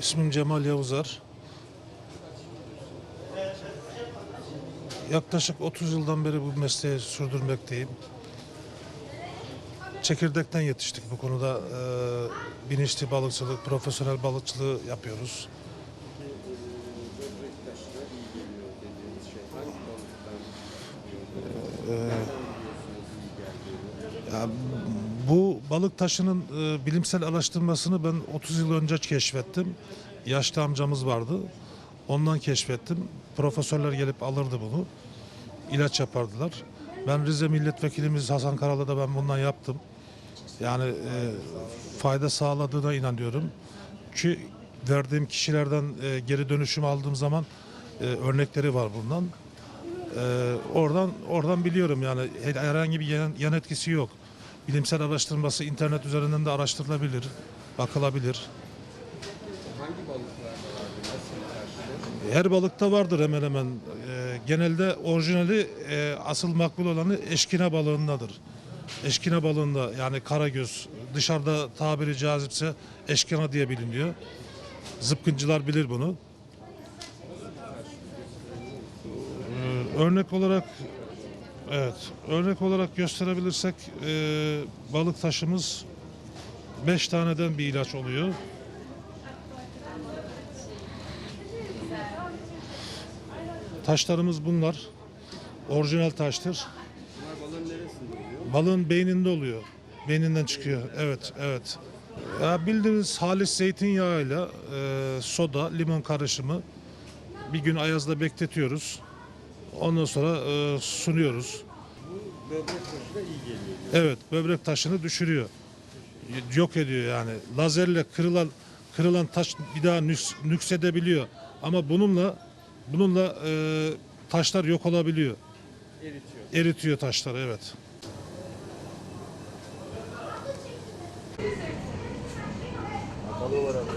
İsmim Cemal Yavuzar. Yaklaşık 30 yıldan beri bu mesleği sürdürmekteyim. Çekirdekten yetiştik bu konuda. Ee, bilinçli balıkçılık, profesyonel balıkçılığı yapıyoruz. Geldiğini? Ya, bu balık taşının e, bilimsel araştırmasını ben 30 yıl önce keşfettim. Yaşlı amcamız vardı. Ondan keşfettim. Profesörler gelip alırdı bunu. İlaç yapardılar. Ben Rize milletvekilimiz Hasan Karalı da ben bundan yaptım. Yani e, fayda sağladığına inanıyorum. Ki verdiğim kişilerden e, geri dönüşüm aldığım zaman e, örnekleri var bundan. E, oradan oradan biliyorum yani herhangi bir yan, yan etkisi yok. Bilimsel araştırması internet üzerinden de araştırılabilir, bakılabilir. Hangi balıklarda vardı? Nasıl karşılığı? Her balıkta vardır hemen hemen. E, genelde orijinali e, asıl makbul olanı eşkine balığındadır. Eşkine balığında yani karagöz dışarıda tabiri cazipse eşkina diye biliniyor. Zıpkıncılar bilir bunu. Ee, örnek olarak evet örnek olarak gösterebilirsek e, balık taşımız 5 taneden bir ilaç oluyor. Taşlarımız bunlar. Orijinal taştır. Bunlar balığın neresinde oluyor? Balığın beyninde oluyor. Beyninden çıkıyor. Evet, evet. Ya bildiğiniz halis zeytinyağıyla e, soda, limon karışımı bir gün ayazda bekletiyoruz. Ondan sonra e, sunuyoruz. Bu böbrek taşına iyi geliyor. Evet, böbrek taşını düşürüyor. Yok ediyor yani. Lazerle kırılan kırılan taş bir daha nüks, nüksedebiliyor. Ama bununla bununla e, taşlar yok olabiliyor. Eritiyor. Eritiyor taşları evet. Balığı var abi.